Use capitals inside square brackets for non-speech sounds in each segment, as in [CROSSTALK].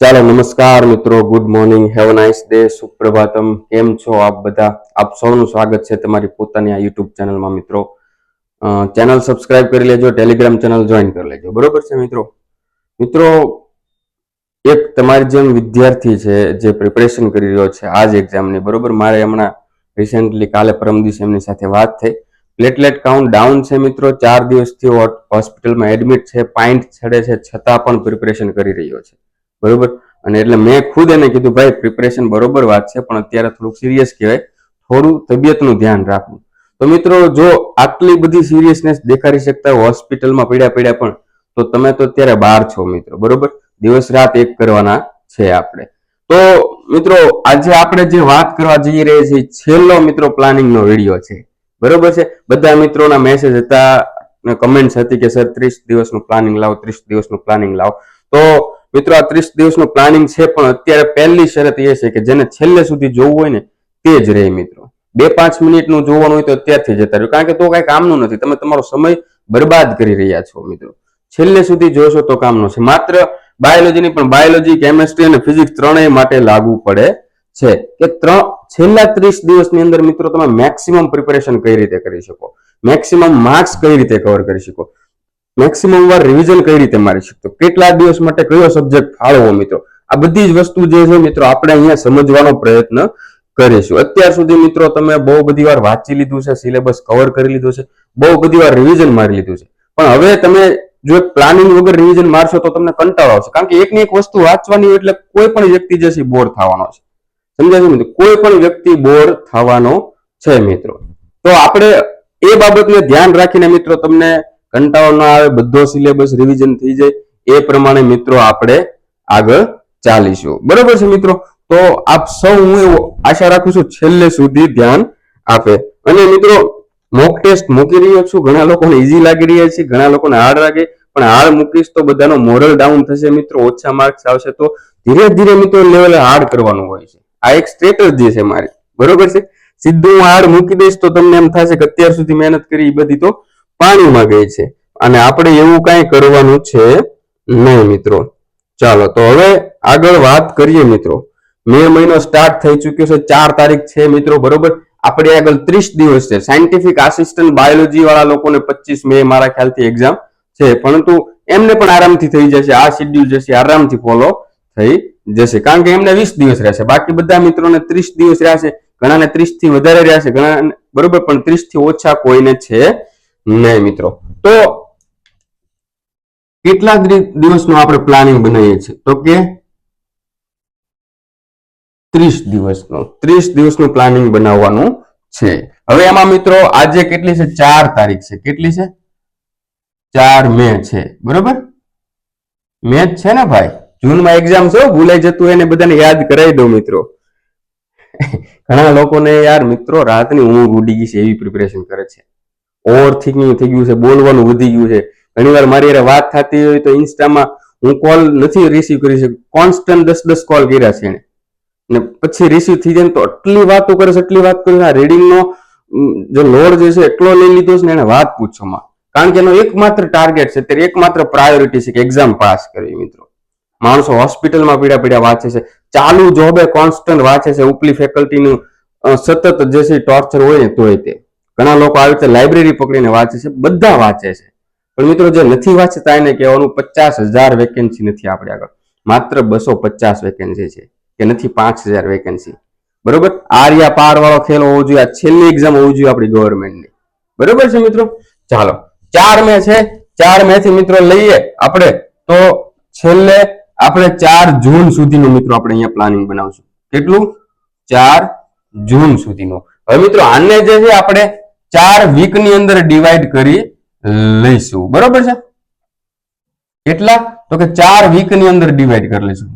ચાલો નમસ્કાર મિત્રો good morning have nice day સુપ્રભાતમ, કેમ છો આપ બધા? આપ સૌનું સ્વાગત છે તમારી પોતાની આ યુટ્યુબ ચેનલમાં મિત્રો. ચેનલ સબસ્ક્રાઇબ કરી લેજો ટેલિગ્રામ ચેનલ જોઈન કરી લેજો. બરોબર છે મિત્રો? મિત્રો, એક તમારી જેમ વિદ્યાર્થી છે જે પ્રિપરેશન કરી રહ્યો છે આ જ એક્ઝામની બરોબર? મારે હમણાં રિસેન્ટલી કાલે પરમ દિવસે એમની સાથે વાત થઈ. પ્લેટલેટ કાઉન્ટ ડાઉન છે મિત્રો, ચાર દિવસથી હોસ્પિટલમાં એડમિટ છે પાઇન્ટ છડે છે, છતાં પણ પ્રિપરેશન કરી રહ્યો છે. બરોબર? અને એટલે મેં ખુદ એને કીધું, ભાઈ પ્રિપરેશન બરોબર વાત છે, પણ અત્યારે થોડુંક સિરિયસ કહેવાય. થોડું તબિયતનું ધ્યાન રાખવું. તો મિત્રો, જો આટલી બધી સિરિયસનેસ દેખાડી શકતા હોય, હોસ્પિટલમાં પડ્યા પડ્યા પણ, તો તમે તો અત્યારે બહાર છો મિત્રો, બરોબર? દિવસ રાત એક કરવાના છે આપણે. તો મિત્રો, આજે આપણે જે વાત કરવા જઈ રહ્યા છીએ, છેલ્લો મિત્રો પ્લાનિંગનો વીડિયો છે. બરોબર છે? બધા મિત્રોના મેસેજ હતા કમેન્ટ્સ હતી કે, સર, ત્રીસ દિવસનું પ્લાનિંગ લાવો, ત્રીસ દિવસનું પ્લાનિંગ લાવો. તો મિત્રો, આ ત્રીસ દિવસનું પ્લાનિંગ છે, પણ અત્યારે પહેલી શરત એ છે કે જેને છેલ્લે સુધી જોવું હોય ને, તે જ રહે મિત્રો. બે પાંચ મિનિટનું જોવાનું હોય તો અત્યારથી જતા રહ્યું. કારણ કે તો કઈ કામનું નથી. તમે તમારો સમય બરબાદ કરી રહ્યા છો મિત્રો. છેલ્લે સુધી જોશો તો કામનું છે. માત્ર બાયોલોજીની પણ બાયોલોજી કેમેસ્ટ્રી અને ફિઝિક્સ ત્રણેય માટે લાગુ પડે છે. કે ત્રણ, છેલ્લા ત્રીસ દિવસની અંદર મિત્રો તમે મેક્સિમમ પ્રિપેરેશન કઈ રીતે કરી શકો? મેક્સિમમ માર્ક્સ કઈ રીતે કવર કરી શકો? મેક્સિમમ વાર રિવિઝન કઈ રીતે મારી શકતો? કેટલા દિવસ માટે કયો સબ્જેક્ટ ફાળવો મિત્રો? આ બધી જ વસ્તુ જે છે મિત્રો, આપણે અહીંયા સમજવાનો પ્રયત્ન કરીશું. અત્યાર સુધી મિત્રો, તમે બહુ બધી વાર વાંચી લીધું છે સિલેબસ કવર કરી લીધું છે, બહુ બધી વાર રિવિઝન મારી લીધું છે. પણ હવે તમે જો પ્લાનિંગ વગર રિવિઝન મારશો તો તમને કંટાળો આવશે. કારણ કે એકની એક વસ્તુ વાંચવાની એટલે કોઈ પણ વ્યક્તિ જે છે બોર થવાનો છે. સમજાય મિત્રો? કોઈ પણ વ્યક્તિ બોર થવાનો છે મિત્રો. તો આપણે એ બાબતને ધ્યાન રાખીને મિત્રો તમને કંટાળો ના આવે, બધો સિલેબસ રિવિઝન થઈ જાય, એ પ્રમાણે મિત્રો આપણે આગળ ચાલીશું. બરોબર છે મિત્રો? તો આપ સૌ હું એવું આશા રાખું છું છેલ્લે સુધી ધ્યાન આપે. અને મિત્રો મોક ટેસ્ટ મૂકી રહ્યો છું. ઘણા લોકોને ઈઝી લાગી રહ્યા છે, ઘણા લોકોને હાર્ડ લાગે. પણ હાર્ડ મૂકીશ તો બધાનો મોરલ ડાઉન થશે મિત્રો, ઓછા માર્ક્સ આવશે તો ધીરે ધીરે મિત્રો લેવલે હાર્ડ કરવાનું હોય છે. આ એક સ્ટ્રેટર્જી છે મારી. બરોબર છે? સીધું હું હાર્ડ મૂકી દઈશ તો તમને એમ થશે કે અત્યાર સુધી મહેનત કરી એ બધી તો પાણીમાં ગઈ છે. અને આપણે એવું કાંઈ કરવાનું છે નહીં મિત્રો. ચાલો, તો હવે આગળ વાત કરીએ મિત્રો. મે મહિનો સ્ટાર્ટ થઈ ચુક્યો છે, ચાર તારીખ છે મિત્રો, બરોબર? આપણે આગળ ત્રીસ દિવસ છે. સાયન્ટિફિક આસિસ્ટન્ટ બાયોલોજી વાળા લોકોને પચીસ મે મારા ખ્યાલથી એક્ઝામ છે. પરંતુ એમને પણ આરામથી થઈ જશે. આ શેડ્યુલ જશે આરામથી ફોલો થઈ જશે. કારણ કે એમને વીસ દિવસ રહેશે. બાકી બધા મિત્રોને ત્રીસ દિવસ રહેશે. ઘણાને ત્રીસથી વધારે રહ્યા છે ઘણા બરોબર? પણ ત્રીસથી ઓછા કોઈને છે નહીં મિત્રો. તો કેટલા દિવસનું આપણે પ્લાનિંગ બનાવીએ છીએ. તો કે ત્રીસ દિવસનું. ત્રીસ દિવસનું પ્લાનિંગ બનાવવાનું છે. હવે એમાં મિત્રો આજે કેટલી છે? ચાર તારીખ છે. કેટલી છે? ચાર મે છે. બરોબર? મે છે ને ભાઈ? જૂનમાં એક્ઝામ છે ભૂલાઈ જતું એને બધાને યાદ કરાવી દઉં મિત્રો. [LAUGHS] ઘણા લોકોને યાર મિત્રો રાતની ઊંઘ ઉડી ગઈ છે એવી પ્રિપેરેશન કરે છે. ઓવર થિંકિંગ થઈ ગયું છે, બોલવાનું વધી ગયું છે. ઘણીવાર મારી યારે વાત થતી હોય તો ઇન્સ્ટામાં હું કોલ નથી રિસીવ કરી શકું કોન્સ્ટન્ટ દસ દસ કોલ કર્યા છે એને ને પછી રિસીવ થઈ જાય તો આટલી વાતો કરે છે એટલી વાત કરે આ રીડિંગનો જો લોડ જે છે એટલો લઈ લીધો છે ને એને વાત પૂછવામાં. કારણ કે એનો એકમાત્ર ટાર્ગેટ છે ત્યારે એકમાત્ર પ્રાયોરિટી છે કે એક્ઝામ પાસ કરવી મિત્રો. માણસો હોસ્પિટલમાં પીડા પીડા વાંચે છે, ચાલુ જોબે કોન્સ્ટન્ટ વાંચે છે, ઉપલી ફેકલ્ટીનું સતત જે છે ટોર્ચર હોય ને તોય તે. ઘણા લોકો આવી રીતે લાઇબ્રેરી પકડીને વાંચે છે, બધા વાંચે છે. પણ મિત્રો જે નથી વાંચતા એને કહેવાનું પચાસ હજાર વેકેન્સી નથી આપણે આગળ. માત્ર બસો પચાસ વેકેન્સી છે, કે નથી પાંચ હજાર વેકેન્સી બરોબર? આર્યા પાર વાળો ખેલ હોવો જોઈએ. આ છેલ્લી એક્ઝામ હોવું જોઈએ આપણી ગવર્મેન્ટની બરોબર છે મિત્રો? ચાલો. ચાર મે છે, ચાર મે થી મિત્રો લઈએ આપણે. તો છેલ્લે આપણે ચાર જૂન સુધીનું મિત્રો આપણે અહીંયા પ્લાનિંગ બનાવશું. કેટલું? ચાર જૂન સુધીનું. હવે મિત્રો આને જે છે આપણે ચાર વીકની અંદર ડિવાઈડ કરી લઈશું. બરોબર છે? કેટલા તો કે ચાર વીકની અંદર ડિવાઈડ કરી લઈશું.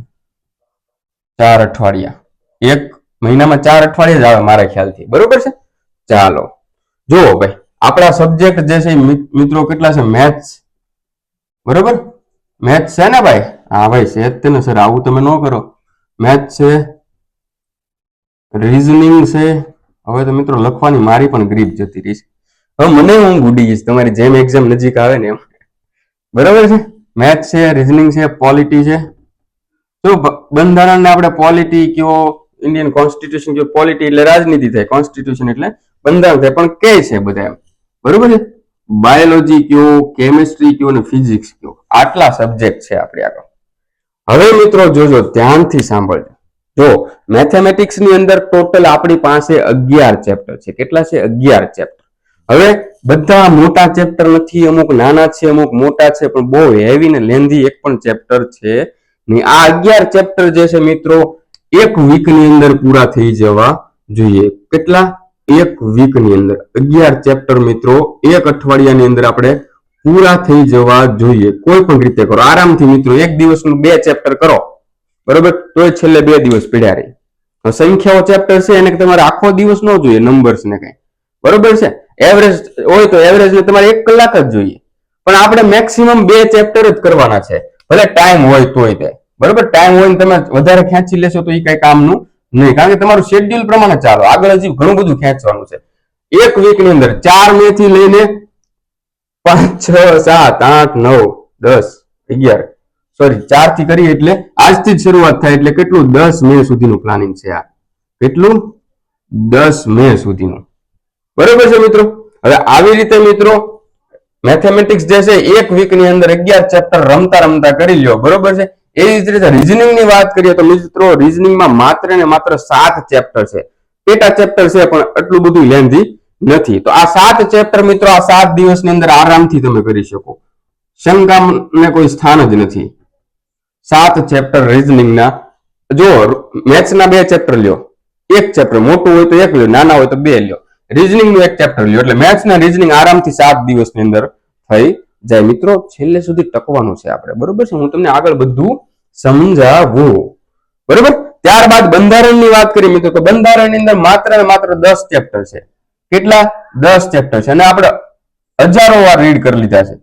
ચાર અઠવાડિયા. એક મહિનામાં ચાર અઠવાડિયા જ આવે મારા ખ્યાલથી. બરોબર છે? ચાલો. જુઓ ભાઈ, આપણા સબ્જેક્ટ જે છે મિત્રો કેટલા છે? મેથ્સ બરોબર? મેથ્સ છે ને ભાઈ? હા ભાઈ છે ને સર, આવું તમે ન કરો. મેથ્સ છે રીઝનિંગ છે હવે તો મિત્રો લખવાની મારી પણ ગ્રીપ જતી રહી છે. હવે મને હું ઉડી જઈશ તમારી જેમ એક્ઝામ નજીક આવે ને એમ. બરાબર છે? મેથ છે રિઝનિંગ છે પોલિટી છે. જો બંધારણને આપણે પોલિટી કયો ઇન્ડિયન કોન્સ્ટિટ્યુશન કયો પોલિટી એટલે રાજનીતિ થાય કોન્સ્ટિટ્યુશન એટલે બંધારણ થાય, પણ કે છે બધા એમ? બરોબર છે? બાયોલોજી કયો કેમિસ્ટ્રી કયો અને ફિઝિક્સ કયો? આટલા સબ્જેક્ટ છે આપણે આગળ. હવે મિત્રો જોજો, ધ્યાનથી સાંભળજો. જો મેથેમેટિક્સની અંદર ટોટલ આપણી પાસે અગિયાર ચેપ્ટર છે. કેટલા છે? અગિયાર ચેપ્ટર હવે બધા મોટા ચેપ્ટર નથી, અમુક નાના છે, અમુક મોટા છે, પણ બહુ હેવી ને લેન્ધી એક પણ ચેપ્ટર છે. નહીં આ અગિયાર ચેપ્ટર જે છે મિત્રો, એક વીકની અંદર પૂરા થઈ જવા જોઈએ. કેટલા? એક વીકની અંદર. અગિયાર ચેપ્ટર મિત્રો, એક અઠવાડિયાની અંદર આપણે પૂરા થઈ જવા જોઈએ. કોઈ પણ રીતે કરો. આરામથી મિત્રો, એક દિવસનું બે ચેપ્ટર કરો. બરોબર? તોય છેલ્લે બે દિવસ પીડ્યા રહી. સંખ્યાઓ ચેપ્ટર છે, એને તમારે આખો દિવસ ન જોઈએ નંબર્સ ને કઈ. બરોબર છે? એવરેજ હોય તો એવરેજ ને તમારે એક કલાક જ જોઈએ. પણ આપણે મેક્સિમમ બે ચેપ્ટર જ કરવાના છે. ભલે ટાઈમ હોય તોય તે. બરોબર? ટાઈમ હોય તમે વધારે ખેંચી લેશો તો એ કઈ કામનું નહીં. કારણ કે તમારું શેડ્યુલ પ્રમાણે ચાલો. આગળ હજી ઘણું બધું ખેંચવાનું છે. એક વીકની અંદર ચાર મે થી લઈને પાંચ, છ, સાત, આઠ, નવ, દસ, અગિયાર સોરી ચારથી કરી એટલે આજથી જ શરૂઆત થાય એટલે કેટલું? દસ મે સુધીનું પ્લાનિંગ છે આ. કેટલું? દસ મે સુધીનું. બરોબર છે મિત્રો? હવે આવી રીતે મિત્રો મેથેમેટિક્સ જે છે, એક વીકની અંદર અગિયાર ચેપ્ટર રમતા રમતા કરી લ્યો. બરોબર છે? એ જ રીતે રિઝનિંગની વાત કરીએ તો મિત્રો રિઝનિંગમાં માત્ર ને માત્ર સાત ચેપ્ટર છે. પેટા ચેપ્ટર છે, પણ એટલું બધું લેન્ધી નથી. તો આ સાત ચેપ્ટર મિત્રો, આ સાત દિવસની અંદર આરામથી તમે કરી શકો. શંકાને કોઈ સ્થાન જ નથી. સાત ચેપ્ટર રીઝનિંગના જો મેથ્સ ના બે ચેપ્ટર લ્યો, એક ચેપ્ટર મોટું હોય તો એક લ્યો, નાના હોય તો બે લ્યો. રીઝનિંગનું એક ચેપ્ટર લ્યો, એટલે મેથ્સ ના રીઝનિંગ આરામથી સાત દિવસની અંદર થઈ જાય. મિત્રો, છેલ્લે સુધી ટકવાનું છે આપણે, બરોબર છે? હું તમને આગળ બધું સમજાવું. બરોબર? ત્યારબાદ બંધારણની વાત કરીએ મિત્રો, તો બંધારણની અંદર માત્ર ને માત્ર દસ ચેપ્ટર છે. કેટલા? દસ ચેપ્ટર છે. અને આપણે હજારો વાર રીડ કરી લીધા છે.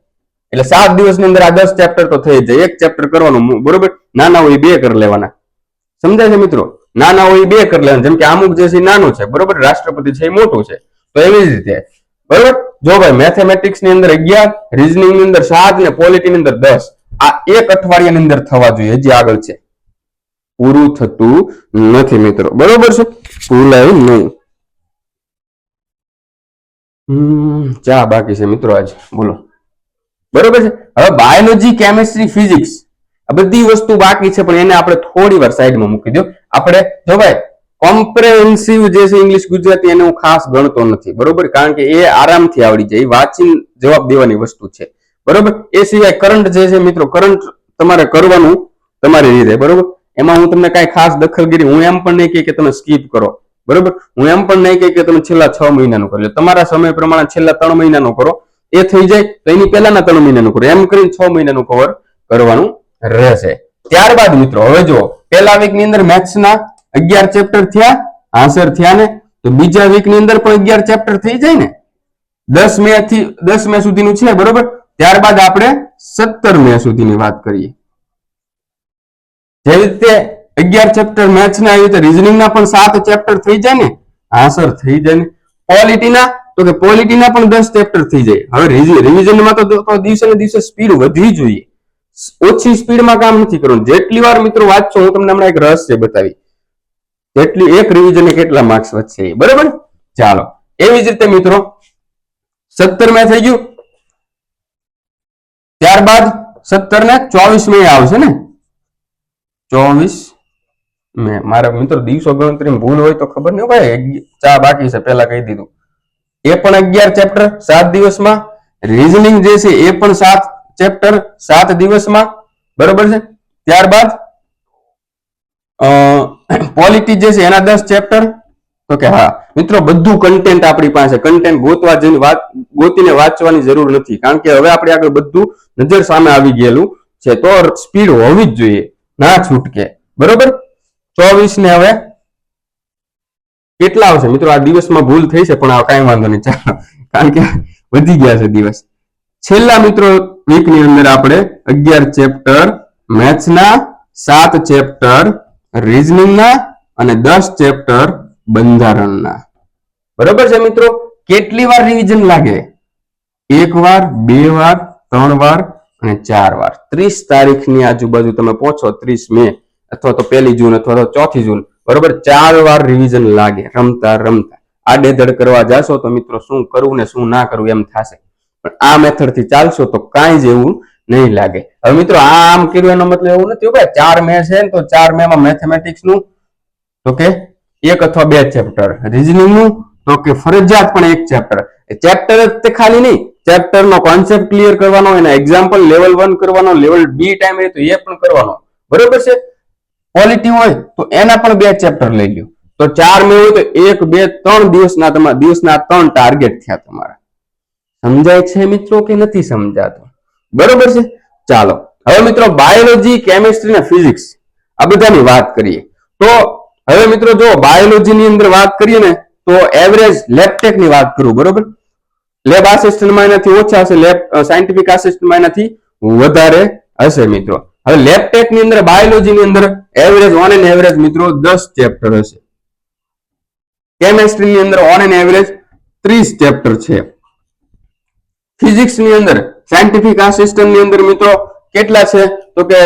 એટલે સાત દિવસની અંદર આ દસ ચેપ્ટર તો થઈ જાય. એક ચેપ્ટર કરવાનું બરોબર? નાના હોય બે કરી લેવાના. સમજાય છે મિત્રો? નાના હોય બે કરી લેવાના. જેમ કે અમુક જે છે નાનું છે, બરોબર? રાષ્ટ્રપતિ છે એ મોટું છે. તો એવી જ રીતે. બરોબર? જો ભાઈ મેથેમેટિક્સની અંદર અગિયાર રીઝનિંગની અંદર સાત ને પોલિટી ની અંદર દસ. આ એક અઠવાડિયાની અંદર થવા જોઈએ. હજી આગળ છે. પૂરું થતું નથી મિત્રો. બરોબર છે? ભૂલાય નહીં. ચા બાકી છે મિત્રો આજે. બોલો. બરોબર છે? હવે બાયોલોજી કેમિસ્ટ્રી ફિઝિક્સ આ બધી વસ્તુ બાકી છે, પણ એને આપણે થોડી વાર સાઈડમાં મૂકી દો. આપણે જો ભાઈ કોમ્પ્રેહેન્સિવ જે છે ઇંગ્લિશ ગુજરાતી એને હું ખાસ ગણતો નથી, બરોબર? કારણ કે એ આરામથી આવડી જાય વાંચીને જવાબ દેવાની વસ્તુ છે. બરોબર? એ સિવાય કરંટ જે છે, મિત્રો કરંટ તમારે કરવાનું તમારી રીતે, બરોબર? એમાં હું તમને કાંઈ ખાસ દખલગીરી, હું એમ પણ નહીં કે તમે સ્કીપ કરો, બરોબર? હું એમ પણ નહીં કે તમે છેલ્લા છ મહિનાનું કરી. લો તમારા સમય પ્રમાણે છેલ્લા ત્રણ મહિનાનું કરો. એ થઈ જાય તો એની પહેલાના ત્રણ મહિનાનું કવર એમ કરીને છ મહિનાનું કવર કરવાનું રહેશે. ત્યારબાદ મિત્રો, હવે જો પહેલા વીકની અંદર મેથ્સના અગિયાર ચેપ્ટર થયા આન્સર થયા ને, તો બીજા વીકની અંદર પણ અગિયાર ચેપ્ટર થઈ જાય ને. દસ મે થી દસ મે સુધીનું છે, બરોબર? ત્યારબાદ આપણે સત્તર મે સુધીની વાત કરીએ. જેવી રીતે અગિયાર ચેપ્ટર મેથ્સ ના, એવી રીતે રિઝનિંગના પણ સાત ચેપ્ટર થઈ જાય ને આન્સર થઈ જાય ને. પોલિટી ના તો કે પોલિટીના પણ દસ ચેપ્ટર થઈ જાય. હવે રિવિઝનમાં તો દિવસે ને દિવસે સ્પીડ વધવી જોઈએ. ઓછી સ્પીડમાં કામ નથી કરવાનું. જેટલી વાર મિત્રો વાંચશો, હું તમને હમણાં એક રહસ્ય બતાવી જેટલી, એક રિવિઝન કેટલા માર્ક્સ વધશે બરાબર? ચાલો. એવી જ રીતે મિત્રો સત્તરમાં થઈ ગયું. ત્યારબાદ સત્તર ને ચોવીસ મે આવશે ને? ચોવીસ મે મારા મિત્રો દિવસો ગણતરી ભૂલ હોય તો ખબર નહીં ભાઈ. ચા બાકી છે પેલા કહી દીધું. એ પણ અગિયાર ચેપ્ટર સાત દિવસમાં. રીઝનિંગ જે છે એ પણ સાત ચેપ્ટર સાત દિવસમાં. બરોબર છે? ત્યારબાદ પોલિટી જે છે એના દસ ચેપ્ટર તો કે હા, મિત્રો, બધું કન્ટેન્ટ આપણી પાસે. કન્ટેન્ટ ગોતવા જઈને વાત, ગોતીને વાંચવાની જરૂર નથી. કારણ કે હવે આપણે આગળ બધું નજર સામે આવી ગયેલું છે. તો સ્પીડ હોવી જ જોઈએ. ના છૂટકે. બરોબર? ચોવીસ ને હવે કેટલા આવશે? મિત્રો, આ દિવસમાં ભૂલ થઈ છે, પણ આ કાંઈ વાંધો નહીં. ચાલો. કારણ કે વધી ગયા છે દિવસ. છેલ્લા મિત્રો વીકની અંદર આપણે અગિયાર ચેપ્ટર મેથ્સના સાત ચેપ્ટર રીઝનિંગના અને દસ ચેપ્ટર બંધારણના. બરોબર છે મિત્રો? કેટલી વાર રિવિઝન લાગે? એક વાર, બે વાર, ત્રણ વાર અને ચાર વાર. ત્રીસ તારીખની આજુબાજુ તમે પહોંચો, ત્રીસ મે, અથવા તો પહેલી જૂન, અથવા તો ચોથી જૂન. બરોબર? ચાર વાર રિવિઝન લાગે, રમતા રમતા. આડેધડ કરવા જાશો તો મિત્રો શું કરવું ને શું ના કરવું એમ થશે. પણ આ મેથડથી ચાલશો તો કાંઈ જ એવું નહીં લાગે. હવે મિત્રો, આ આમ કર્યું એનો મતલબ એવું નથી કે ચાર મે છે ને તો ચાર મે માં મેથેમેટિક્સનું, તો કે એક અથવા બે ચેપ્ટર રીઝનિંગનું, તો કે ફરજિયાત પણ એક ચેપ્ટર ચેપ્ટર જ તે ખાલી નહીં. ચેપ્ટર નો કોન્સેપ્ટ ક્લિયર કરવાનો એના એક્ઝામ્પલ લેવલ વન કરવાનો લેવલ બી ટાઈમ રહે તો એ પણ કરવાનો. બરોબર છે? ક્વોલિટી હોય તો એના પણ બે ચેપ્ટર લઈ લ્યો. તો ચાર મેળવ્યું તો એક, બે, ત્રણ દિવસના તમારા દિવસના ત્રણ ટાર્ગેટ થયા તમારા. સમજાય છે મિત્રો કે નથી સમજાતો? બરોબર છે? ચાલો. હવે મિત્રો બાયોલોજી કેમિસ્ટ્રી અને ફિઝિક્સ આ બધાની વાત કરીએ. તો હવે મિત્રો જો બાયોલોજી ની અંદર વાત કરીએ ને, તો એવરેજ લેપટેકની વાત કરું, બરોબર? લેબ આસિસ્ટન્ટમાં એનાથી ઓછા હશે લેબ સાયન્ટિફિક આસિસ્ટન્ટમાં એનાથી વધારે હશે મિત્રો. હવે લેબટેકની અંદર બાયોલોજી ની અંદર એવરેજ ઓન એન એવરેજ મિત્રો, દસ ચેપ્ટર હશે. કેમેસ્ટ્રી ની અંદર ઓન એન એવરેજ ત્રીસ ચેપ્ટર છે. ફિઝિક્સની અંદર સાયન્ટિફિક આસિસ્ટન્ટની અંદર મિત્રો, કેટલા છે? તો કે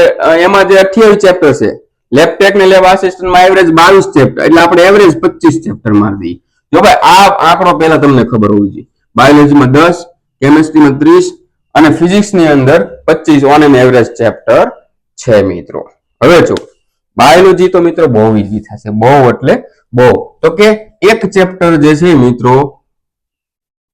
એમાં જે અઠ્યાવીસ ચેપ્ટર છે. લેબટેક ને લેબ આસિસ્ટન્ટમાં એવરેજ બાવીસ ચેપ્ટર એટલે આપણે એવરેજ પચીસ ચેપ્ટર મારી દઈએ. જો ભાઈ, આ આંકડો પહેલા તમને ખબર હોવી જોઈએ. બાયોલોજીમાં દસ કેમેસ્ટ્રીમાં ત્રીસ અને ફિઝિક્સની અંદર પચીસ ઓન એન એવરેજ ચેપ્ટર છે મિત્રો. હવે જો બાયોલોજી તો મિત્રો બહુ ઈઝી થશે. બહુ એટલે બહુ. તો કે એક ચેપ્ટર જે છે મિત્રો,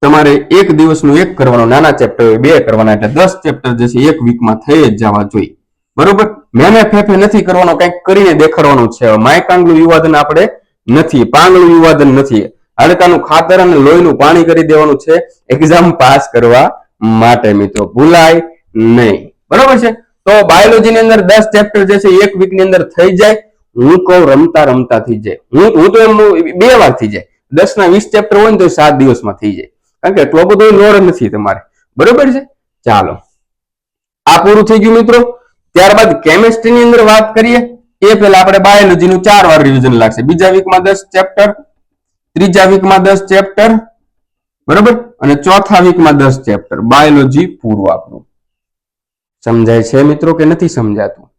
તમારે એક દિવસનું એક કરવાનું, નાના ચેપ્ટર બે કરવાના, એટલે દસ ચેપ્ટર જે છે એક વીકમાં થઈ જ જવા જોઈએ. બરોબર? મેને ફેફે નથી કરવાનો, કંઈક કરીને દેખાડવાનું છે. માયકાંગનું વિવાદન આપણે નથી પાંગનું વિવાદન નથી. હાડકાનું ખાતર અને લોહીનું પાણી કરી દેવાનું છે. એક્ઝામ પાસ કરવા માટે મિત્રો, ભૂલાય નહીં. બરોબર છે? તો બાયોલોજી ની અંદર દસ ચેપ્ટર જે છે એક વીકની અંદર થઈ જાય. હું કહું રમતા રમતા થઈ જાય. હું હું તો એમ બે વાર થઈ જાય. દસ ના વીસ ચેપ્ટર હોય ને તો સાત દિવસમાં થઈ જાય. કારણ કે એટલો બધો લોડ નથી તમારે. બરોબર છે? ચાલો. આ પૂરું થઈ ગયું મિત્રો. ત્યારબાદ કેમેસ્ટ્રી ની અંદર વાત કરીએ. એ પહેલા આપણે બાયોલોજી નું ચાર વાર રિવિઝન લાગશે. બીજા વીકમાં દસ ચેપ્ટર ત્રીજા વીકમાં દસ ચેપ્ટર બરોબર? અને ચોથા વીકમાં દસ ચેપ્ટર બાયોલોજી પૂરું આપણું. સમજાય છે મિત્રો કે નથી સમજાતું?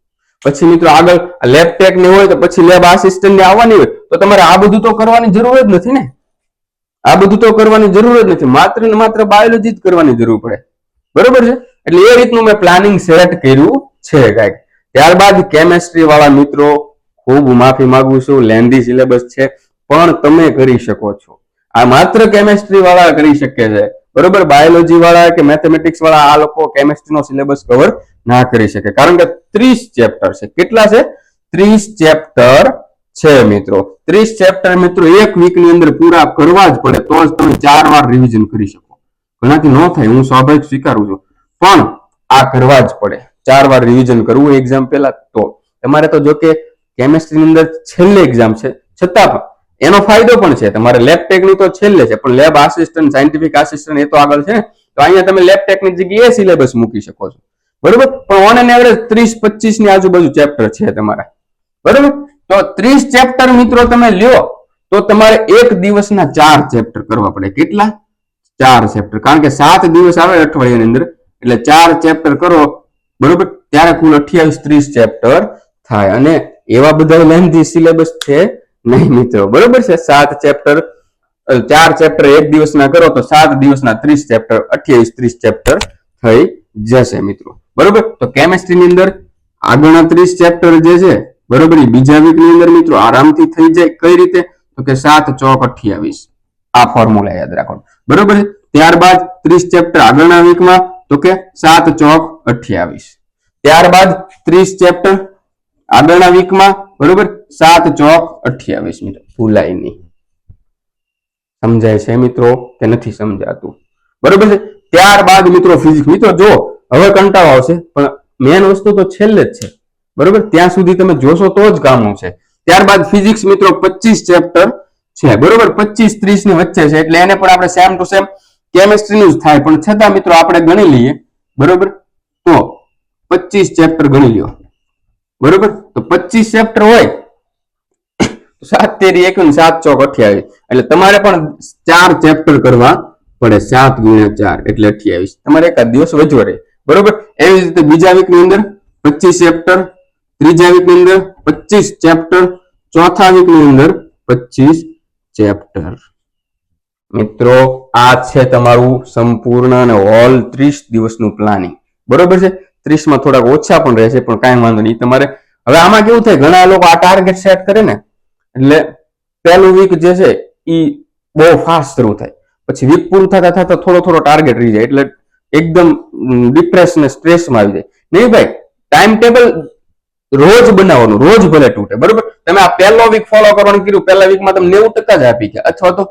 પછી મિત્રો આગળ લેબ ટેક ને હોય તો પછી લેબ આસિસ્ટન્ટ ને આવવાની હોય તો તમારે આ બધું તો કરવાની જરૂર જ નથી ને? આ બધું તો કરવાની જરૂર જ નથી. માત્ર ને માત્ર બાયોલોજી જ કરવાની જરૂર પડે. બરોબર છે? એટલે એ રીતનું મેં પ્લાનિંગ સેટ કર્યું છે કાંઈક. ત્યારબાદ કેમેસ્ટ્રી વાળા મિત્રો, ખૂબ માફી માંગુ છું લેન્ધી સિલેબસ છે, પણ તમે કરી શકો છો. આ માત્ર કેમેસ્ટ્રી વાળા કરી શકે છે. બરોબર? બાયોલોજી વાળા કે મેથેમેટિક્સ વાળા આ લોકો કેમેસ્ટ્રી નો સિલેબસ કવર ના કરી શકે. કારણ કે ત્રીસ ચેપ્ટર છે. કેટલા છે? ત્રીસ ચેપ્ટર છે મિત્રો. ત્રીસ ચેપ્ટર મિત્રો એક વીકની અંદર પૂરા કરવા જ પડે. તો જ તમે ચાર વાર રિવિઝન કરી શકો. ઘણાથી ન થાય, હું સ્વાભાવિક સ્વીકારું છું. પણ આ કરવા જ પડે. ચાર વાર રિવિઝન કરવું એક્ઝામ પહેલા તો. તમારે તો જો કે કેમેસ્ટ્રી ની અંદર છેલ્લે એક્ઝામ છે. છતાં પણ એનો ફાયદો પણ છે. તમારે લેબ ટેકની તો છેલ્લે છે, પણ લેબ આસિસ્ટન્ટ સાયન્ટિફિક આસિસ્ટન્ટ એ તો આગળ છે. તો અહીંયા તમે લેબ ટેકની જગ્યાએ સિલેબસ મૂકી શકો છો. બરોબર? પણ ઓન એન એવરેજ ત્રીસ, પચીસની આજુબાજુ ચેપ્ટર છે તમારા. બરોબર? તો ત્રીસ ચેપ્ટર મિત્રો તમે લ્યો, તો તમારે એક દિવસના ચાર ચેપ્ટર કરવા પડે. કેટલા? ચાર ચેપ્ટર કારણ કે સાત દિવસ આવે અઠવાડિયાની અંદર. એટલે ચાર ચેપ્ટર કરો. બરોબર? ત્યારે કુલ અઠ્યાવીસ, ત્રીસ ચેપ્ટર થાય. અને એવા બધા લેન્થી સિલેબસ છે નહીં મિત્રો, બરોબર છે? સાત ચેપ્ટર ચાર ચેપ્ટર એક દિવસના કરો તો સાત દિવસના ત્રીસ ચેપ્ટર અઠ્યાવીસ ત્રીસ ચેપ્ટર થઈ જશે મિત્રો. બરોબર? તો કેમેસ્ટ્રી ની અંદર આગળના ત્રીસ ચેપ્ટર જે છે, બરોબર? બીજા વીકની અંદર મિત્રો આરામથી થઈ જાય કઈ રીતે? તો કે સાત ચોક અઠ્યાવીસ. આ ફોર્મ્યુલા યાદ રાખો. બરોબર ત્યારબાદ ત્રીસ ચેપ્ટર આગળના વીકમાં તો કે સાત ચોક અઠ્યાવીસ. ત્યારબાદ ત્રીસ ચેપ્ટર આગળના વીકમાં બરોબર સાત ચોક અઠ્યાવીસ મિત્રો ભૂલાય નહીં સમજાય છે મિત્રો કે નથી સમજાતું? બરોબર છે? ત્યારબાદ મિત્રો ફિઝિક્સ મિત્રો જો, હવે કંટાળો આવશે, પણ મેન વસ્તુ તો છેલ્લે જ છે. બરોબર? ત્યાં સુધી તમે જોશો તો જ કામનું છે. ત્યારબાદ ફિઝિક્સ મિત્રો, પચીસ ચેપ્ટર છે. બરોબર? પચીસ ત્રીસની વચ્ચે છે, એટલે એને પણ આપણે સેમ ટુ સેમ કેમેસ્ટ્રી નું જ થાય. પણ છતાં મિત્રો આપણે ગણી લઈએ. બરોબર? તો, પચીસ ચેપ્ટર ગણી લ્યો. બરોબર? તો પચીસ ચેપ્ટર હોય. સાત તેરી એક ને સાત ચોક અઠ્યાવીસ. એટલે તમારે પણ ચાર ચેપ્ટર કરવા પડે, સાત ગુણ્યા ચાર એટલે અઠ્યાવીસ. તમારે એકાદ દિવસ વધુ રહે. બરોબર? એવી જ રીતે બીજા વીકની અંદર પચીસ ચેપ્ટર ત્રીજા વીકની અંદર પચીસ ચેપ્ટર ચોથા વીકની અંદર પચીસ ચેપ્ટર મિત્રો, આ છે તમારું સંપૂર્ણ અને ઓલ ત્રીસ દિવસનું પ્લાનિંગ બરોબર છે? ત્રીસમાં થોડાક ઓછા પણ રહેશે, પણ કાંઈ વાંધો નહીં. તમારે હવે આમાં કેવું થાય? ઘણા લોકો આ ટાર્ગેટ સેટ કરે ને, એટલે પહેલું વીક જે છે એ બહુ ફાસ્ટ શરૂ થાય. પછી વીક પૂરું થતા થતા થોડો થોડો ટાર્ગેટ રહી જાય, એટલે એકદમ ડિપ્રેસ ને સ્ટ્રેસમાં આવી જાય. નહીં ભાઈ ટાઈમ ટેબલ રોજ બનાવવાનું, રોજ ભલે તૂટે, બરોબર? તમે આ પહેલો વીક ફોલો કરવાનું કીધું, પહેલા વીકમાં તમે નેવું ટકા જ આપી ગયા, અથવા તો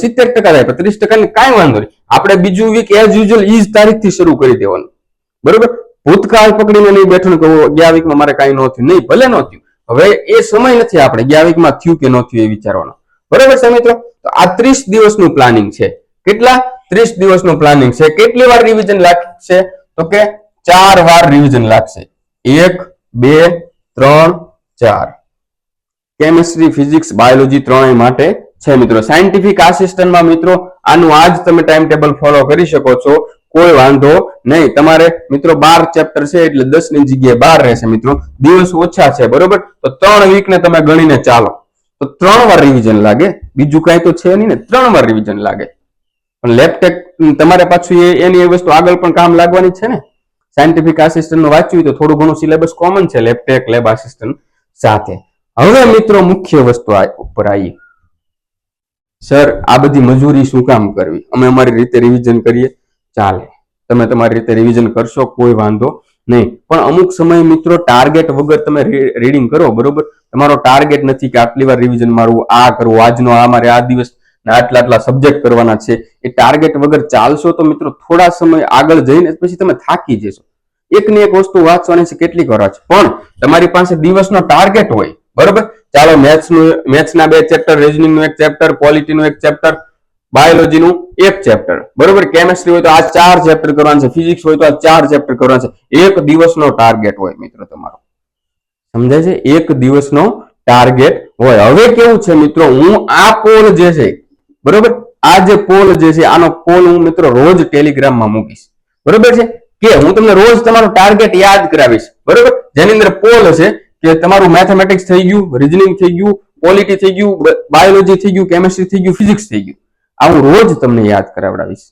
સિત્તેર ટકા જ આપ્યા, ત્રીસ ટકા કાંઈ વાંધો નહીં. આપણે બીજું વીક એઝ યુઝ્યુઅલ ઈ જ તારીખથી શરૂ કરી દેવાનું, બરોબર? ભૂતકાળ પકડીને નહીં બેઠું ને કહું વીકમાં મારે કાંઈ ન થયું. નહીં, ભલે ન થયું. હવે એ સમય નથી આપણે ગયા વીકમાં થયું કે ન થયું એ વિચારવાનો. બરોબર છે મિત્રો? તો આ ત્રીસ દિવસનું પ્લાનિંગ છે. કેટલા? ત્રીસ દિવસનું પ્લાનિંગ છે. કેટલી વાર રિવિઝન લાગશે? તો કે ચાર વાર રિવિઝન લાગશે. એક, બે, ત્રણ, ચાર. કેમિસ્ટ્રી ફિઝિક્સ બાયોલોજી ત્રણેય માટે છે મિત્રો. સાયન્ટિફિક આસિસ્ટન્ટમાં મિત્રો, આનું આજ તમે ટાઈમ ટેબલ ફોલો કરી શકો છો. કોઈ વાંધો નહીં. તમારે મિત્રો બાર ચેપ્ટર છે એટલે દસની જગ્યાએ બાર રહેશે મિત્રો. દિવસ ઓછા છે, બરોબર? તો ત્રણ વીક ને તમે ગણીને ચાલો. તો ત્રણ વાર રિવિઝન લાગે. બીજું કઈ તો છે નહીં ને, ત્રણ વાર રિવિઝન લાગે. પણ લેપટેક તમારે પાછું એ, એની એ વસ્તુ આગળ પણ કામ લાગવાની છે ને. સાયન્ટિફિક આસિસ્ટન્ટ વાંચ્યું તો થોડું ઘણું સિલેબસ કોમન છે લેપટેક લેબ આસિસ્ટન્ટ સાથે. હવે મિત્રો મુખ્ય વસ્તુ ઉપર આવી સર આ બધી મજૂરી શું કામ કરવી? અમે અમારી રીતે રિવિઝન કરીએ. ચાલે. તમે તમારી રીતે રિવિઝન કરશો, કોઈ વાંધો નહીં. પણ અમુક સમય મિત્રો ટાર્ગેટ વગર તમે રીડિંગ કરો, બરોબર? તમારો ટાર્ગેટ નથી કે આટલી વાર રિવિઝન મારવું, આ કરવું, આજનો, આ મારે, આ દિવસ આટલા આટલા સબ્જેક્ટ કરવાના છે. એ ટાર્ગેટ વગર ચાલશો તો મિત્રો થોડા સમય આગળ જઈને પછી તમે થાકી જશો. એકની એક વસ્તુ વાંચવાની છે કેટલીક વાર છે પણ તમારી પાસે દિવસનો ટાર્ગેટ હોય, બરોબર? ચાલો મેથ્સનું મેથ્સ ના બે ચેપ્ટર રિઝનિંગનું એક ચેપ્ટર પોલિટી નું એક ચેપ્ટર બાયોલોજી નું એક ચેપ્ટર બરોબર? કેમેસ્ટ્રી હોય તો આ ચાર ચેપ્ટર કરવાના છે. ફિઝિક્સ હોય તો આ ચાર ચેપ્ટર કરવાના છે. એક દિવસનો ટાર્ગેટ હોય મિત્રો તમારો. સમજાય છે? એક દિવસનો ટાર્ગેટ હોય. હવે કેવું છે મિત્રો? હું આ પોલ જે છે, બરોબર? આ જે પોલ જે છે, આનો પોલ હું મિત્રો રોજ ટેલિગ્રામમાં મૂકીશ. બરોબર છે? કે હું તમને રોજ તમારો ટાર્ગેટ યાદ કરાવીશ. બરોબર? જેની અંદર પોલ હશે કે તમારું મેથેમેટિક્સ થઈ ગયું રિઝનિંગ થઈ ગયું પોલિટી થઈ ગયું બાયોલોજી થઈ ગયું કેમેસ્ટ્રી થઈ ગયું ફિઝિક્સ થઈ ગયું. આ હું રોજ તમને યાદ કરાવડાવીશ.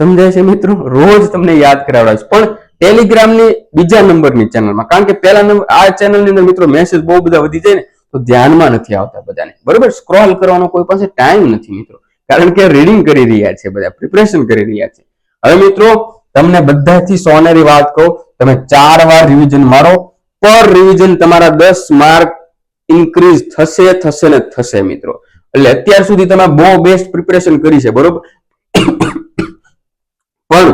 સમજાય છે મિત્રો? રોજ તમને યાદ કરાવડાવીશ. પણ ટેલિગ્રામની બીજા નંબરની ચેનલમાં, કારણ કે પહેલા નંબર આ ચેનલની અંદર મિત્રો મેસેજ બહુ બધા વધી જાય ને, તો ધ્યાનમાં નથી આવતા બધાને. બરોબર? સ્ક્રોલ કરવાનો કોઈ પાસે ટાઈમ નથી મિત્રો. કારણ કે રીડિંગ કરી રહ્યા છે બધા પ્રિપરેશન કરી રહ્યા છે. હવે મિત્રો, તમને બધાથી સોનેરી વાત કહું, તમે ચાર વાર રિવિઝન મારો પર રિવિઝન તમારા દસ માર્ક ઇન્ક્રીઝ થશે થશે ને થશે મિત્રો. એટલે અત્યાર સુધી તમે બહુ બેસ્ટ પ્રિપરેશન કરી છે, બરોબર? પણ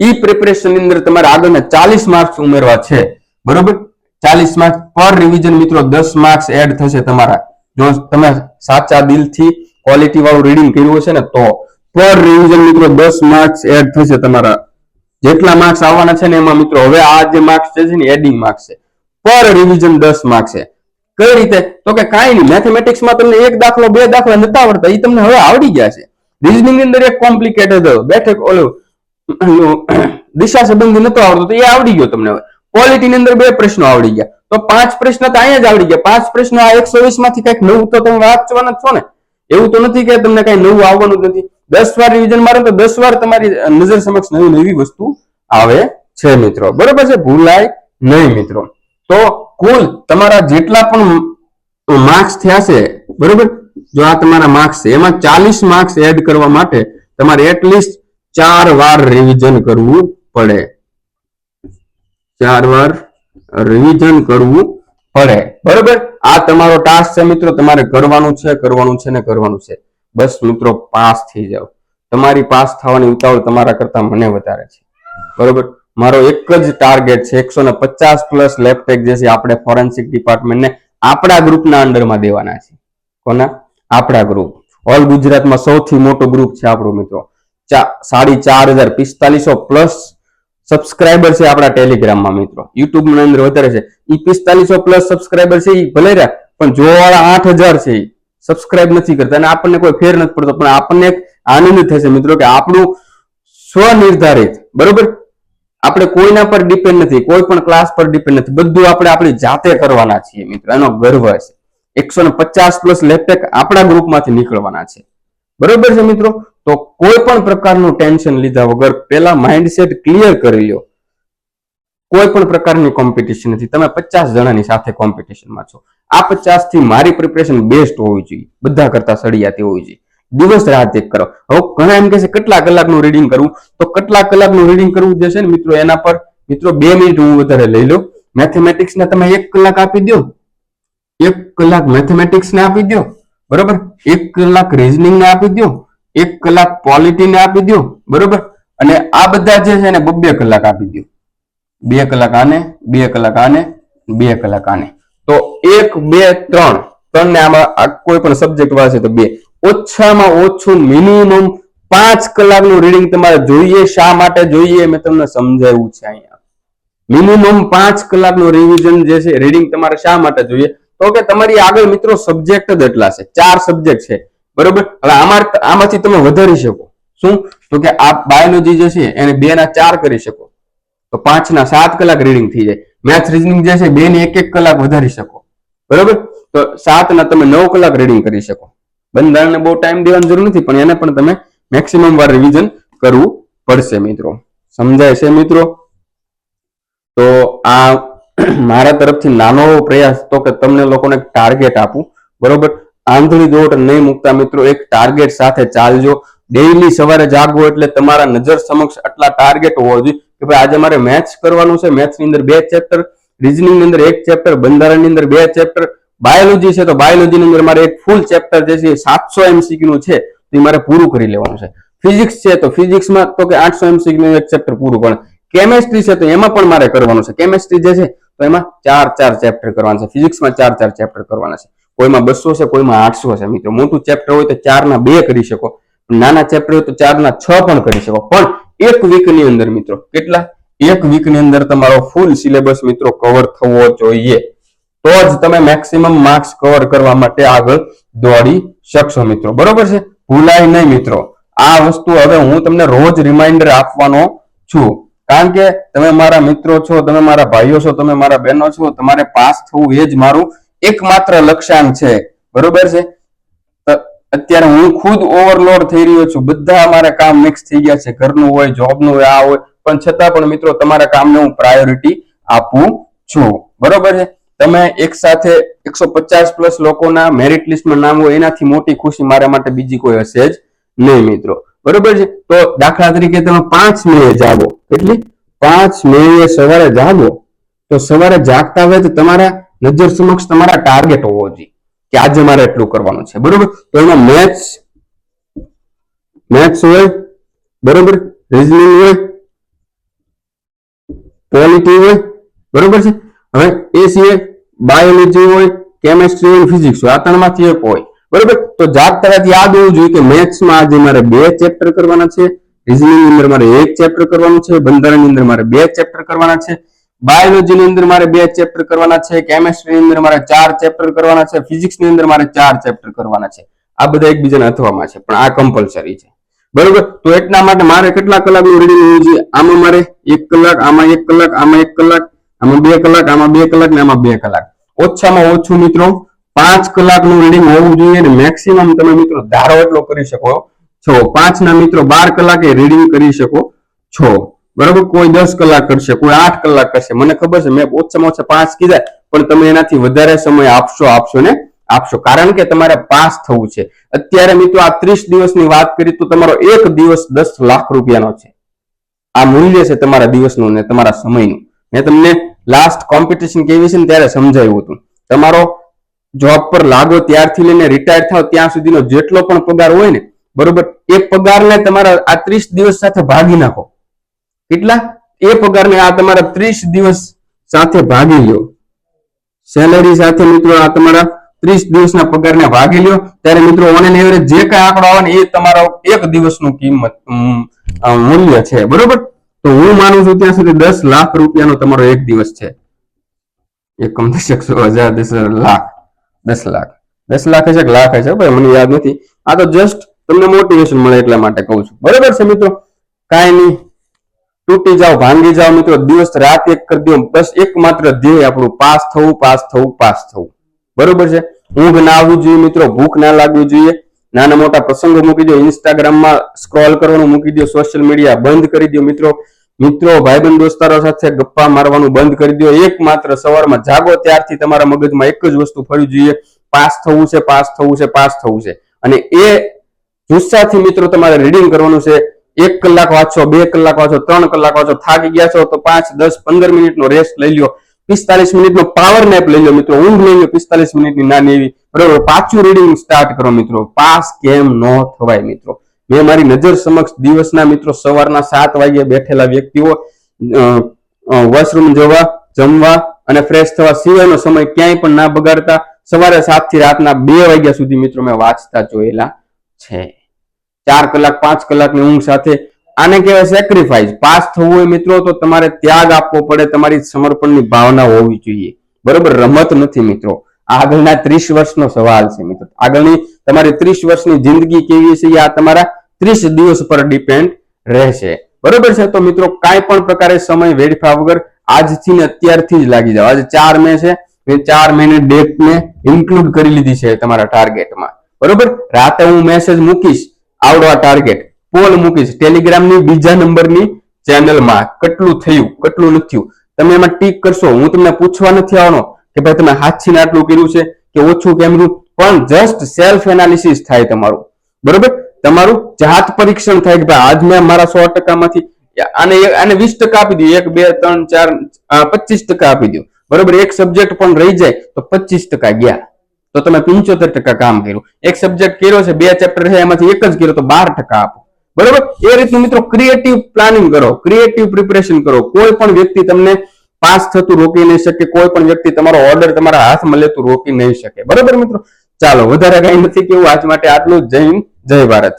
ઈ પ્રિપેરેશનની અંદર તમારે આગળના ચાલીસ માર્ક્સ ઉમેરવા છે, બરોબર? ચાલીસ માર્ક્સ પર રિવિઝન મિત્રો, દસ માર્ક્સ એડ થશે તમારા. જો તમે સાચા દિલથી ક્વોલિટી વાળું રીડિંગ કર્યું હશે ને, તો પર રિવિઝન મિત્રો, દસ માર્ક્સ એડ થશે તમારા. જેટલા માર્ક્સ આવવાના છે ને એમાં મિત્રો, હવે આ જે માર્ક્સ છે ને એડિંગ માર્ક્સ છે. પર રિવિઝન દસ માર્ક્સ છે. કઈ રીતે? તો કે કાંઈ નહીં મેથેમેટિક્સમાં તમને એક દાખલો, બે દાખલા નતા આવડતા એ તમને હવે આવડી ગયા છે રિઝનિંગની અંદર એક કોમ્પ્લિકેટેડ બેઠક ઓલું દિશા સંબંધી નતો આવડતો, તો એ આવડી ગયો તમને હવે. ક્વોલિટી ની અંદર બે પ્રશ્નો આવડી ગયા. તો પાંચ પ્રશ્ન તો અહીંયા જ આવડી ગયા. પાંચ પ્રશ્નો આ એકસો વીસમાંથી કંઈક નવું તો તમે વાંચવાના છો ને. એવું તો નથી કે તમને કઈ નવું આવવાનું નથી. દસ વાર રિવિઝન મારો તો દસ વાર તમારી નજર સમક્ષ નવી નવી વસ્તુ આવે છે, મિત્રો. બરોબર છે? ભૂલાય નહીં, મિત્રો. તો કુલ તમારા જેટલા પણ માર્ક્સ થયા છે, બરોબર? જો આ તમારા માર્ક્સ છે, એમાં ચાલીસ માર્ક્સ એડ કરવા માટે તમારે એટલીસ્ટ ચાર વાર રિવિઝન કરવું પડે. ચાર વાર રિવિઝન કરવું પડે. બરોબર? આ તમારો ટાસ્ક છે મિત્રો, તમારે કરવાનું છે કરવાનું છે ને કરવાનું છે. બસ મિત્રો પાસ થઈ જાઓ. તમારી પાસ થવાની ઉતાવળ તમારા કરતા મને વધારે છે. બરોબર? મારો એક જ ટાર્ગેટ છે એકસો ને પચાસ પ્લસ લેપટેક જે છે આપણે ફોરેન્સિક ડિપાર્ટમેન્ટને આપણા ગ્રુપના અંડરમાં દેવાના છે. કોના? આપણા ગ્રુપ ઓલ ગુજરાતમાં સૌથી મોટો ગ્રુપ છે આપણો મિત્રો. સાડી ચાર હજાર પિસ્તાલીસો પ્લસ સબસ્ક્રાઇબર છે આપણા ટેલિગ્રામમાં મિત્રો. યુટ્યુબની અંદર વધારે છે. એ પિસ્તાલીસો પ્લસ સબસ્ક્રાઇબર છે એ ભલે રહ્યા, પણ જોવાવાળા આઠ હજાર છે એ સબસ્ક્રાઇબ નથી કરતા અને આપણને કોઈ ફેર નથી પડતો. પણ આપણને એક આનંદ થશે મિત્રો કે આપણું સ્વનિર્ધારિત, બરોબર? આપણે કોઈના પર ડિપેન્ડ નથી, કોઈ પણ ક્લાસ પર ડિપેન્ડ નથી. બધું આપણે આપણી જાતે કરવાના છીએ મિત્રો, એનો ગર્વ છે. એકસો ને પચાસ પ્લસ લેપટેક આપણા ગ્રુપમાંથી નીકળવાના છે. બરોબર છે મિત્રો? તો કોઈ પણ પ્રકારનું ટેન્શન લીધા વગર પેલા માઇન્ડસેટ ક્લિયર કરી લ્યો કોઈ પણ પ્રકારની કોમ્પિટિશન નથી. તમે પચાસ જણાની સાથે કોમ્પિટિશનમાં છો. આ પચાસથી મારી પ્રિપરેશન બેસ્ટ હોવી જોઈએ. બધા કરતા સળિયાતી હોવી જોઈએ. દિવસ રાત એક કરો. હવે ઘણા એમ કહે છે, કેટલા કલાકનું રીડિંગ કરવું તો કેટલા કલાકનું રીડિંગ કરવું જે છે ને મિત્રો એના પર? મિત્રો, બે મિનિટ હું વધારે લઈ લો મેથેમેટિક્સ ને તમે એક કલાક આપી દો. એક કલાક મેથેમેટિક્સ ને આપી દો. બરોબર? એક કલાક રીઝનિંગ ને આપી દો. એક કલાક પોલિટી ને આપી દો. બરોબર? અને આ બધા જે છે ને બબ્બે કલાક આપી દો. બે કલાક આને, બે કલાક આને, બે કલાક આને. તો એક, બે, ત્રણ. ત્રણ ને આમાં કોઈ પણ સબ્જેક્ટ વાળા તો બે. ઓછામાં ઓછું મિનિમમ પાંચ કલાકનું રીડિંગ તમારે જોઈએ. શા માટે જોઈએ? મેં તમને સમજાવ્યું છે અહીંયા. મિનિમમ પાંચ કલાકનું રિવિઝન જે છે રીડિંગ તમારે શા માટે જોઈએ? તો કે તમારી આગળ મિત્રો સબ્જેક્ટ જ એટલા છે. ચાર સબ્જેક્ટ છે. બરોબર? હવે આમાં આમાંથી તમે વધારી શકો. શું? તો કે આ બાયોલોજી જે છે, એને બે ના ચાર કરી શકો. તો પાંચ ના સાત કલાક રીડિંગ થઈ જાય. મેથ્સ રીઝનિંગ જે છે બે ને એક એક કલાક વધારી શકો. બરોબર? તો સાત ના તમે નવ કલાક રીડિંગ કરી શકો. બંધારણને બહુ ટાઈમ દેવાની જરૂર નથી, પણ એને પણ તમે મેક્સિમમ વાર રિવિઝન કરવું પડશે મિત્રો. સમજાય છે મિત્રો? તો આ [CLEARS THROAT] મારા તરફથી નાનો એવો પ્રયાસ તો કે તમને લોકોને ટાર્ગેટ આપું, બરોબર? આંધળી દોટ નહીં મૂકતા મિત્રો, એક ટાર્ગેટ સાથે ચાલજો. ડેઈલી સવારે જાગવો એટલે તમારા નજર સમક્ષ આટલા ટાર્ગેટ હોવો જોઈએ કે ભાઈ આજે મારે મેથ્સ કરવાનું છે મેથ્સની અંદર બે ચેપ્ટર રિઝનિંગની અંદર એક ચેપ્ટર બંધારણની અંદર બે ચેપ્ટર બાયોલોજી છે તો બાયોલોજીની અંદર મારે એક ફૂલ ચેપ્ટર જે છે સાતસો એમસીક્યુ નું છે, તો એ મારે પૂરું કરી લેવાનું છે. ફિઝિક્સ છે તો ફિઝિક્સમાં તો કે આઠસો એમસીક્યુ નું એક ચેપ્ટર પૂરું, પણ કેમેસ્ટ્રી છે તો એમાં પણ મારે કરવાનું છે. કેમેસ્ટ્રી જે છે, તો એમાં ચાર ચાર ચેપ્ટર કરવાના છે. ફિઝિક્સમાં ચાર ચાર ચેપ્ટર કરવાના છે. કોઈમાં બસો છે, કોઈમાં આઠસો છે. મિત્રો, મોટું ચેપ્ટર હોય તો ચાર ના બે કરી શકો. નાના ચેપ્ટર હોય તો ચાર ના છ પણ કરી શકો. પણ એક વીકની અંદર, મિત્રો, કેટલા? એક વીકની અંદર તમારો ફૂલ સિલેબસ મિત્રો કવર થવો જોઈએ. તો જ તમે મેક્સિમમ માર્ક્સ કવર કરવા માટે આગળ દોડી શકશો મિત્રો. બરોબર છે? ભૂલાય નહીં મિત્રો. આ વસ્તુ હવે હું તમને રોજ રિમાઇન્ડર આપવાનો છું. કારણ કે તમે મારા મિત્રો છો, તમે મારા ભાઈઓ છો, તમે મારા બહેનો છો, તમારે પાસ થવું એ જ મારું એકમાત્ર લક્ષ્યાંક છે. બરોબર છે? અત્યારે હું ખુદ ઓવરલોડ થઈ રહ્યો છું. બધા અમારા કામ મિક્સ થઈ ગયા છે. ઘરનું હોય જોબનું હોય, આ હોય. પણ છતાં પણ મિત્રો તમારા કામને હું પ્રાયોરિટી આપું છું. બરોબર છે? તમે એક સાથે એકસો પચાસ પ્લસ લોકોના મેરિટ લિસ્ટમાં નામ હોય, એનાથી મોટી ખુશી મારા માટે બીજી કોઈ હશે જ નહીં મિત્રો. બરોબર છે? તો દાખલા તરીકે તમે પાંચ મિનિટ જાગો. એટલી પાંચ મિનિટે સવારે જાગો. તો સવારે જાગતા હોય તો તમારા નજર સમક્ષ તમારા ટાર્ગેટ હોવો જોઈએ કે આજે મારે એટલું કરવાનું છે. બરોબર? તો એમાં મેથ્સ મેથ્સ હોય, બરોબર? રિઝનિંગ હોય પોલિટી હોય, બરોબર છે? હવે એ સિવાય બાયોલોજી હોય, કેમેસ્ટ્રી હોય, ફિઝિક્સ હોય, આ ત્રણમાંથી એક હોય. બરોબર? તો જાત તરત યાદ હોવું જોઈએ કે મેથ્સમાં આજે મારે બે ચેપ્ટર કરવાના છે રિઝનિંગ અંદર મારે એક ચેપ્ટર કરવાનું છે, બંધારણની અંદર મારે બે ચેપ્ટર કરવાના છે બાયોલોજી ની અંદર મારે બે ચેપ્ટર કરવાના છે કેમેસ્ટ્રી ની અંદર મારે ચાર ચેપ્ટર કરવાના છે ફિઝિક્સની અંદર મારે ચાર ચેપ્ટર કરવાના છે. આ બધા એકબીજાને અથવામાં છે, પણ આ કમ્પલસરી છે. બરોબર? તો એટલા માટે મારે કેટલા કલાકનું રીડિંગ હોવું જોઈએ? આમાં મારે એક કલાક, આમાં એક કલાક, આમાં એક કલાક, આમાં બે કલાક, આમાં બે કલાક ને આમાં બે કલાક. ઓછામાં ઓછું મિત્રો પાંચ કલાકનું રીડિંગ હોવું જોઈએ અને મેક્સિમમ તમે મિત્રો ધારો એટલો કરી શકો, છો. પાંચ ના મિત્રો બાર કલાકે રીડિંગ કરી શકો, છો. બરોબર? કોઈ દસ કલાક કરશે, કોઈ આઠ કલાક કરશે. મને ખબર છે, મેં ઓછામાં ઓછા પાંચ કીધા, પણ તમે એનાથી વધારે સમય આપશો આપશો ને આપશો. કારણ કે તમારે પાસ થવું છે. અત્યારે મિત્રો આ ત્રીસ દિવસની વાત કરી તો તમારો એક દિવસ દસ લાખ રૂપિયાનો છે. આ મૂલ્ય છે તમારા દિવસનું ને તમારા સમયનું. મેં તમને લાસ્ટ કોમ્પિટિશન કેવી છે ને ત્યારે સમજાયું હતું. તમારો જોબ પર લાગો ત્યારથી લઈને રિટાયર થાવ ત્યાં સુધીનો જેટલો પણ પગાર હોય ને, બરોબર, એ પગારને તમારા આ ત્રીસ દિવસ સાથે ભાગી નાખો. કેટલા? એ પગારને આ તમારા ત્રીસ દિવસ સાથે ભાગી લ્યો. સેલેરી સાથે મિત્રો આ તમારા ત્રીસ દિવસના પગારને ભાગી લ્યો. ત્યારે મિત્રો ઓન એન એવરેજ જે કઈ આંકડો આવે ને, એ તમારો એક દિવસનું કિંમત મૂલ્ય છે. બરોબર? તો હું માનું છું ત્યાં સુધી દસ લાખ રૂપિયાનો તમારો એક દિવસ છે. એકમ દશક સો હજાર, દસ લાખ. દસ લાખ. દસ લાખ હશે લાખ હશે? ભાઈ, મને યાદ નથી. આ તો જસ્ટ તમને મોટિવેશન મળે એટલા માટે કહું છું. બરોબર છે મિત્રો? કાંઈ નહીં. તૂટી જાઓ, ભાંગી જાઓ મિત્રો. દિવસ રાત એક કરી દો. બસ એક માત્ર ધ્યેય આપણું. પાસ થવું પાસ થવું પાસ થવું. બરોબર છે? ઊંઘ ના આવવી જોઈએ મિત્રો. ભૂખ ના લાગવી જોઈએ. નાના મોટા પ્રસંગો મૂકી દો, ઇન્સ્ટાગ્રામમાં સ્ક્રોલ કરવાનું મૂકી દો, સોશિયલ મીડિયા બંધ કરી દો મિત્રો. મિત્રો, ભાઈબંધ દોસ્તારો સાથે ગપ્પા મારવાનું બંધ કરી દો. એક માત્ર સવારમાં જાગો ત્યારથી તમારા મગજમાં એક જ વસ્તુ ફરવી જોઈએ. પાસ થવું છે, પાસ થવું છે, પાસ થવું છે. અને એ જુસ્સાથી મિત્રો તમારે રીડિંગ કરવાનું છે. એક કલાક વાંચો, બે કલાક વાંચો, ત્રણ કલાક વાંચો. થાકી ગયા છો તો પાંચ, દસ, પંદર મિનિટનો રેસ્ટ લઈ લ્યો. પિસ્તાલીસ મિનિટનો પાવર નેપ લઈ લો મિત્રો. ઊંઘ લઈ લો પિસ્તાલીસ મિનિટની નાની એવી. બરોબર. પાછું રીડિંગ સ્ટાર્ટ કરો મિત્રો. પાસ કેમ ન થવાય મિત્રો. મેં મારી નજર સમક્ષ દિવસના મિત્રો સવારના સાત વાગ્યે બેઠેલા વ્યક્તિઓ વોશરૂમ જવા, જમવા અને ફ્રેશ થવા સિવાયનો સમય ક્યાંય પણ ના બગાડતા સવારે સાતથી રાતના બે વાગ્યા સુધી મિત્રો મેં વાંચતા જોયેલા છે. ચાર કલાક, પાંચ કલાકની ઊંઘ સાથે આને કહેવાય સેક્રિફાઈસ પાસ થવું હોય મિત્રો, તો તમારે ત્યાગ આપવો પડે, તમારી સમર્પણની ભાવના હોવી જોઈએ. બરોબર? રમત નથી મિત્રો. આગળના ત્રીસ વર્ષનો સવાલ છે મિત્રો. આગળની તમારી ત્રીસ વર્ષની જિંદગી કેવી છે આ તમારા ત્રીસ દિવસ પર ડિપેન્ડ રહેશે. બરોબર છે? તો મિત્રો, કાંઈ પણ પ્રકારે સમય વેડફા વગર આજથી ને અત્યારથી જ લાગી જાવ આજે ચાર મે છે. ચાર મહિને ડેટ ને ઇન્ક્લુડ કરી લીધી છે તમારા ટાર્ગેટમાં બરોબર? રાતે હું મેસેજ મૂકીશ આવડો આ ટાર્ગેટ પોલ મૂકીશ ટેલિગ્રામની બીજા નંબરની ચેનલમાં કેટલું થયું, કેટલું નથી તમે એમાં ટીક કરશો. હું તમને પૂછવા નથી આવવાનો કે ભાઈ તમે હાથથી આટલું કર્યું છે કે ઓછું કેમ રહ્યું પણ જસ્ટ સેલ્ફ એનાલિસિસ થાય તમારું. બરોબર? તમારું જાત પરીક્ષણ થાય કે ભાઈ આજ મેં મારા સો ટકામાંથી આને આને વીસ ટકા આપી દઉં એક, બે, ત્રણ, ચાર પચીસ ટકા આપી દઉં બરોબર? એક સબ્જેક્ટ પણ રહી જાય તો પચીસ ટકા ગયા. તો તમે પંચોતેર ટકા કામ કર્યું. એક સબ્જેક્ટ કર્યો છે, બે ચેપ્ટર છે, એમાંથી એક જ કર્યો તો બાર ટકા આપો. બરોબર? એ રીતનું મિત્રો ક્રિએટિવ પ્લાનિંગ કરો ક્રિએટિવ પ્રિપરેશન કરો. કોઈ પણ વ્યક્તિ તમને પાસ થતું રોકી નહીં શકે, કોઈ પણ વ્યક્તિ તમારો ઓર્ડર તમારા હાથમાં લેતું રોકી નહીં શકે. બરોબર મિત્રો? ચાલો, વધારે કઈ નથી કેવું. આજ માટે આટલું જય હિન્દ, જય ભારત.